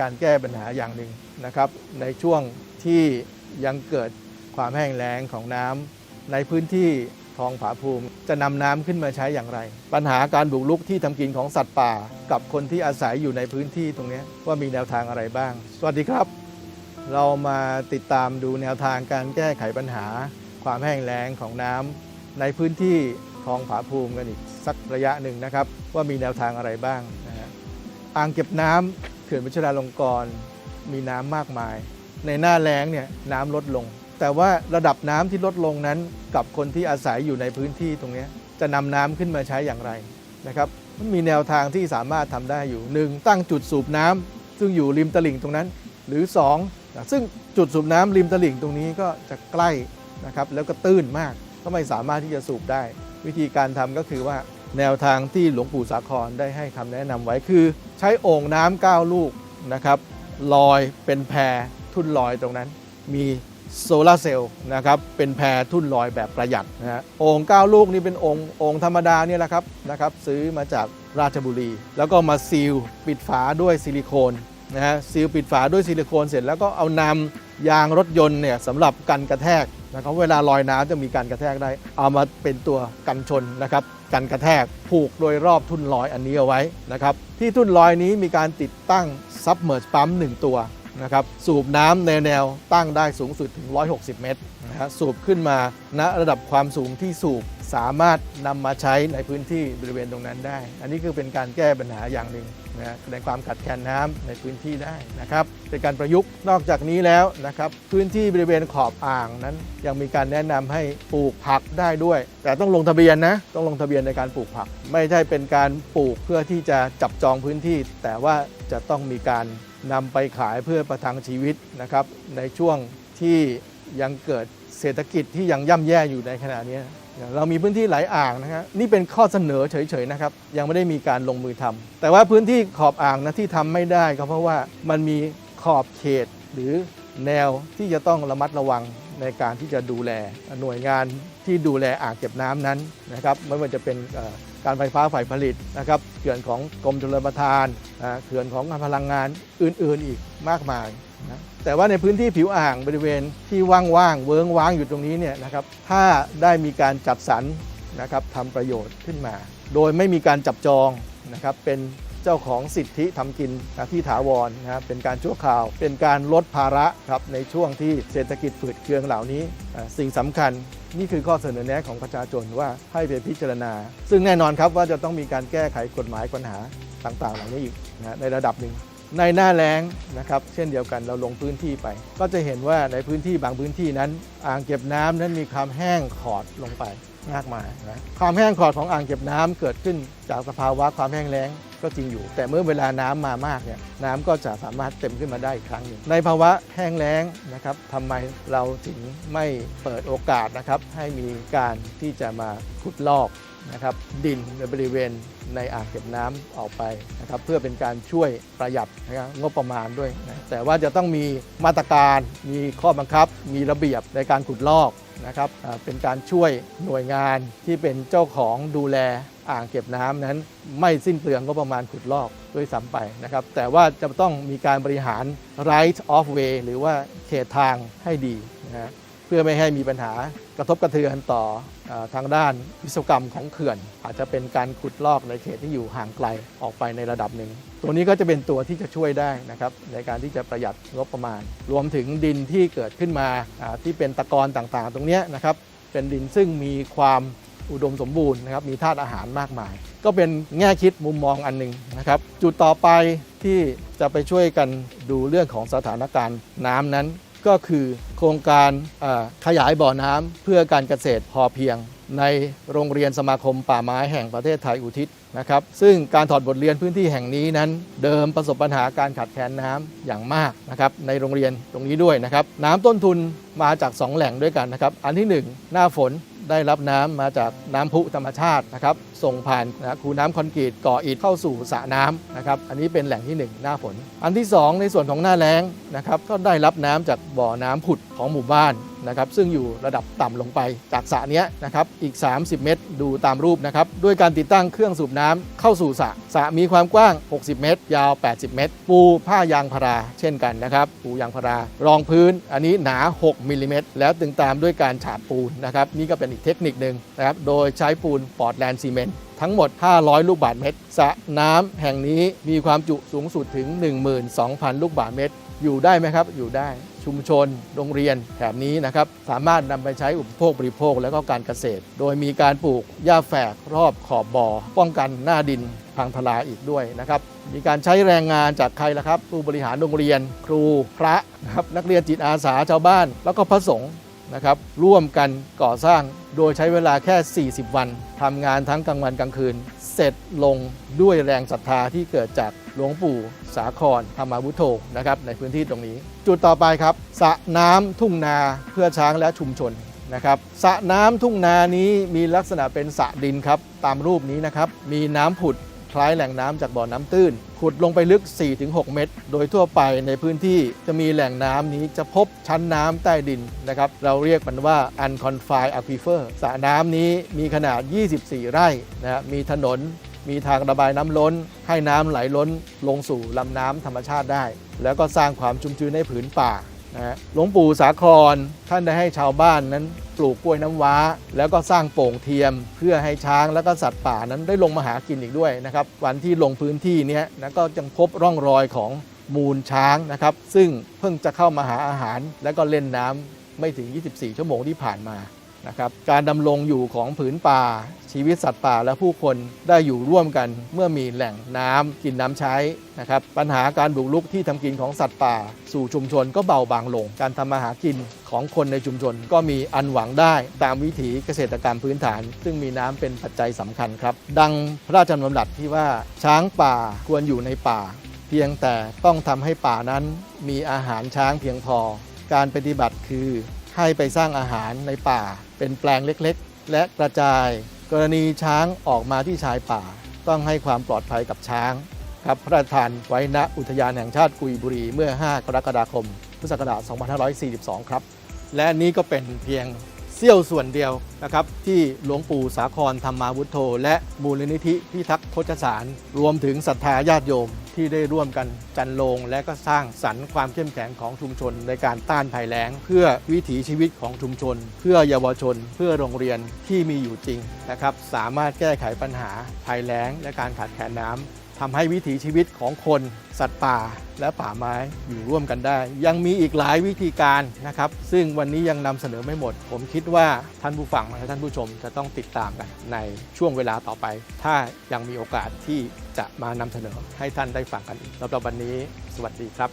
การแก้ปัญหาอย่างหนึ่งนะครับ ในช่วงที่ยังเกิดความแห้งแล้งของน้ำในพื้นที่คลองผาภูมิ จะนำน้ำขึ้นมาใช้อย่างไร ปัญหาการบุกรุกที่ทำกินของสัตว์ป่า กับคนที่อาศัยอยู่ในพื้นที่ตรงนี้ว่ามีแนวทางอะไรบ้าง สวัสดีครับ เรามาติดตามดูแนวทางการแก้ไขปัญหา ความแห้งแล้งของน้ำในพื้นที่คลองผาภูมิกันอีกสักระยะหนึ่งนะครับ ว่ามีแนวทางอะไรบ้าง อ่างเก็บน้ำเขื่อนวิชราลงกรณ์มีน้ำมากมาย ในหน้าแล้งเนี่ยน้ำลดลง แต่ว่าระดับน้ำที่ลดลงนั้นกับคนที่อาศัยอยู่ในพื้นที่ตรงนี้จะนำน้ำขึ้นมาใช้อย่างไรนะครับมันมีแนวทางที่สามารถทำได้อยู่หนึ่งตั้งจุดสูบน้ำซึ่งอยู่ริมตลิ่งตรงนั้น หรือ 2 ซึ่งจุดสูบน้ำริมตลิ่งตรงนี้ก็จะใกล้นะครับแล้วก็ตื้นมากก็ไม่สามารถที่จะสูบได้ วิธีการทำก็คือว่า แนวทางที่หลวงปู่สาครได้ให้คำแนะนำไว้คือ ใช้โอ่งน้ำเก้าลูกนะครับลอยเป็นแพทุ่นลอยตรงนั้น มีโซลาร์เซลล์นะครับเป็นแพทุ่นลอยแบบประหยัดนะฮะโอ่งเก้าลูกนี่เป็นโอ่งโอ่งธรรมดาเนี่ยแหละครับนะครับซื้อมาจากราชบุรี แล้วก็มาซีลปิดฝาด้วยซิลิโคนนะฮะซีลปิดฝาด้วยซิลิโคนเสร็จแล้วก็เอานำยางรถยนต์เนี่ยสำหรับกันกระแทกนะครับเวลาลอยน้ำจะมีการกระแทกได้ เอามาเป็นตัวกันชนนะครับ กันกระแทกผูกโดยรอบทุ่นลอยอันนี้เอาไว้นะครับที่ทุ่นลอยนี้มีการติดตั้งซับเมอร์ปั๊ม1ตัวนะครับสูบน้ำในแนวตั้งได้สูงสุดถึง 160 เมตรนะฮะสูบขึ้นมาณระดับความสูงที่สูบสามารถนำมาใช้ในพื้นที่บริเวณตรงนั้นได้ อันนี้คือเป็นการแก้ปัญหาอย่างหนึ่งนะฮะในความขาดแคลนน้ำในพื้นที่ได้นะครับเป็นการประยุกต์นอกจากนี้แล้วนะครับพื้นที่บริเวณขอบอ่างนั้น ยังมีการแนะนำให้ปลูกผักได้ด้วย แต่ต้องลงทะเบียนนะต้องลงทะเบียนในการปลูกผัก ไม่ใช่เป็นการปลูกเพื่อที่จะจับจองพื้นที่ แต่ว่าจะต้องมีการนำไปขายเพื่อประทังชีวิตนะครับในช่วงที่ยังเกิด เศรษฐกิจที่ยังย่ำแย่อยู่ในขณะนี้ เรามีพื้นที่หลายอ่างนะครับนี่เป็นข้อเสนอเฉยๆนะครับยังไม่ได้มีการลงมือทำแต่ว่าพื้นที่ขอบอ่างนะที่ทำไม่ได้ก็เพราะว่ามันมีขอบเขตหรือแนวที่จะต้องระมัดระวังในการที่จะดูแลหน่วยงานที่ดูแลอ่างเก็บน้ำนั้นนะครับไม่ว่าจะเป็นการไฟฟ้าฝ่ายผลิตนะครับเขื่อนของกรมชลประทานเขื่อนของการพลังงานอื่นๆอีกมากมาย นะแต่ว่าในพื้นที่ผิวอ่างบริเวณที่ว่างๆเวิ้งว้างอยู่ตรงนี้เนี่ยนะครับถ้าได้มีการจัดสรรนะครับทำประโยชน์ขึ้นมา โดยไม่มีการจับจองนะครับเป็นเจ้าของสิทธิทำกินนะที่ถาวรนะครับเป็นการชั่วคราว เป็นการลดภาระครับในช่วงที่เศรษฐกิจฝืดเคืองเหล่านี้ สิ่งสำคัญนี่คือข้อเสนอแนะของประชาชนว่าให้ไปพิจารณา ซึ่งแน่นอนครับว่าจะต้องมีการแก้ไขกฎหมายปัญหาต่างๆ เหล่านี้อีกนะในระดับหนึ่ง ในหน้าแล้งนะครับเช่นเดียวกันเราลงพื้นที่ไป ก็จะเห็นว่าในพื้นที่บางพื้นที่นั้น อ่างเก็บน้ำนั้นมีความแห้งขอดลงไปมากมายนะความแห้งขอดของอ่างเก็บน้ำเกิดขึ้นจากสภาวะความแห้งแล้งก็จริงอยู่ แต่เมื่อเวลาน้ำมามากเนี่ยน้ำก็จะสามารถเต็มขึ้นมาได้อีกครั้งหนึ่งในภาวะแห้งแล้งนะครับทำไมเราถึงไม่เปิดโอกาสนะครับให้มีการที่จะมาขุดลอก นะครับดินในบริเวณในอ่างเก็บน้ำออกไปนะครับเพื่อเป็นการช่วยประหยัดนะครับงบประมาณด้วยนะแต่ว่าจะต้องมีมาตรการมีข้อบังคับ มีระเบียบในการขุดลอกนะครับเป็นการช่วยหน่วยงานที่เป็นเจ้าของดูแลอ่างเก็บน้ำนั้น ไม่สิ้นเปลืองงบประมาณขุดลอกด้วยซ้ำไปนะครับ แต่ว่าจะต้องมีการบริหาร right of way หรือว่าเขตทางให้ดีนะฮะเพื่อไม่ให้มีปัญหากระทบกระเทือนต่ออทางด้านวิศวกรรมของเขื่อน อาจจะเป็นการขุดลอกในเขตที่อยู่ห่างไกลออกไปในระดับหนึ่ง ตัวนี้ก็จะเป็นตัวที่จะช่วยได้นะครับในการที่จะประหยัดงบประมาณ รวมถึงดินที่เกิดขึ้นมาที่เป็นตะกอนต่างๆ ตรงนี้นะครับเป็นดินซึ่งมีความอุดมสมบูรณ์นะครับมีธาตุอาหารมากมาย ก็เป็นแง่คิดมุมมองอันหนึ่งนะครับ จุดต่อไปที่จะไปช่วยกันดูเรื่องของสถานการณ์น้ำนั้น ก็คือโครงการขยายบ่อน้ำเพื่อการเกษตรพอเพียง ในโรงเรียนสมาคมป่าไม้แห่งประเทศไทยอุทิศนะครับซึ่งการถอดบทเรียนพื้นที่แห่งนี้นั้น เดิมประสบปัญหาการขาดแคลนน้ำอย่างมากนะครับในโรงเรียนตรงนี้ด้วยนะครับน้ำต้นทุนมาจาก 2 แหล่งด้วยกันนะครับอันที่ 1 หน้าฝน ได้รับน้ำมาจากน้ำพุธรรมชาตินะครับส่งผ่านนะคูน้ำคอนกรีตก่ออิฐเข้าสู่สระน้ำนะครับอันนี้เป็นแหล่งที่ 1 หน้าฝน อันที่ 2 ในส่วนของหน้าแล้งนะครับก็ได้รับน้ำจากบ่อน้ำผุดของหมู่บ้านนะครับซึ่งอยู่ระดับต่ำลงไปจากสระนี้นะครับอีก 30 เมตร ดูตามรูปนะครับด้วยการติดตั้งเครื่องสูบน้ำเข้าสู่สระสระมีความกว้าง 60 เมตร ยาว 80 เมตร ปูผ้ายางพาราเช่นกันนะครับปูยางพารารองพื้นอันนี้หนา 6มิลลิเมตรแล้วตึงตามด้วยการฉาบปูนนะครับนี่ก็เป็นอีกเทคนิคหนึ่งนะครับโดยใช้ปูนปอร์ตแลนด์ซีเมนต์ทั้งหมด 500 ลูกบาศก์เมตร สระน้ำแห่งนี้มีความจุสูงสุดถึง 12,000 ลูกบาศก์เมตร อยู่ได้ไหมครับ อยู่ได้ชุมชน โรงเรียนแถบนี้นะครับ สามารถนำไปใช้อุปโภคบริโภคและก็การเกษตร โดยมีการปลูกหญ้าแฝกรอบขอบบ่อ ป้องกันหน้าดินพังทลายอีกด้วยนะครับ มีการใช้แรงงานจากใครล่ะครับ ผู้บริหารโรงเรียน ครูพระนะครับนักเรียนจิตอาสาชาวบ้าน แล้วก็พระสงฆ์ นะครับร่วมกันก่อสร้างโดยใช้เวลาแค่ 40 วันทำงานทั้งกลางวันกลางคืน เสร็จลงด้วยแรงศรัทธาที่เกิดจากหลวงปู่สาครธรรมาวุโธนะครับในพื้นที่ตรงนี้ จุดต่อไปครับสระน้ำทุ่งนาเพื่อช้างและชุมชนนะครับสระน้ำทุ่งนานี้มีลักษณะเป็นสระดินครับ ตามรูปนี้นะครับ มีน้ำผุด คล้ายแหล่งน้ำจากบ่อน้ำตื้น ขุดลงไปลึก 4-6 เมตร โดยทั่วไปในพื้นที่จะมีแหล่งน้ำนี้จะพบชั้นน้ำใต้ดินนะครับ เราเรียกมันว่า unconfined aquifer สระน้ำนี้มีขนาด 24 ไร่นะฮะมีถนนมีทางระบายน้ำล้น ให้น้ำไหลล้น ลงสู่ลำน้ำธรรมชาติได้ แล้วก็สร้างความชุ่มชื้นให้ผืนป่า นะหลวงปู่สาครท่านได้ให้ชาวบ้านนั้นปลูกกล้วยน้ำว้า แล้วก็สร้างโป่งเทียม เพื่อให้ช้างและก็สัตว์ป่านั้นได้ลงมาหากินอีกด้วยนะครับ วันที่ลงพื้นที่นี้นะก็ยังพบร่องรอยของมูลช้างนะครับ ซึ่งเพิ่งจะเข้ามาหาอาหาร และก็เล่นน้ำไม่ถึง 24 ชั่วโมงที่ผ่านมา นะครับการดำรงอยู่ของผืนป่า ชีวิตสัตว์ป่าและผู้คนได้อยู่ร่วมกัน เมื่อมีแหล่งน้ำกินน้ำใช้นะครับปัญหาการบุกรุกที่ทำกินของสัตว์ป่า สู่ชุมชนก็เบาบางลง การทำมาหากินของคนในชุมชน ก็มีอันหวังได้ตามวิถีเกษตรกรรมพื้นฐาน ซึ่งมีน้ำเป็นปัจจัยสำคัญครับ ดังพระราชดำรัสที่ว่าช้างป่าควรอยู่ในป่า เพียงแต่ต้องทำให้ป่านั้นมีอาหารช้างเพียงพอ การปฏิบัติคือ ให้ไปสร้างอาหารในป่า เป็นแปลงเล็กๆ และกระจาย กรณีช้างออกมาที่ชายป่า ต้องให้ความปลอดภัยกับช้างครับพระราชทานไว้ณอุทยานแห่งชาติกุยบุรีเมื่อ 5 กรกฎาคม พุทธศักราช 2542 ครับ และนี้ก็เป็นเพียง เสี้ยวส่วนเดียวนะครับที่หลวงปู่สาครธรรมาวุฒโธ และมูลนิธิพิทักษ์โคชสาร รวมถึงศรัทธาญาติโยมที่ได้ร่วมกันจันโลง และก็สร้างสรรค์ความเข้มแข็งของชุมชนในการต้านภัยแล้ง เพื่อวิถีชีวิตของชุมชน เพื่อเยาวชน เพื่อโรงเรียนที่มีอยู่จริงนะครับสามารถแก้ไขปัญหาภัยแล้ง และการขาดแคลนน้ำ ทำให้วิถีชีวิตของคนสัตว์ป่าและป่าไม้อยู่ร่วมกันได้ ยังมีอีกหลายวิธีการนะครับ ซึ่งวันนี้ยังนำเสนอไม่หมด ผมคิดว่าท่านผู้ฟังและท่านผู้ชมจะต้องติดตามกันในช่วงเวลาต่อไป ถ้ายังมีโอกาสที่จะมานำเสนอให้ท่านได้ฟังกันอีกสำหรับวันนี้ สวัสดีครับ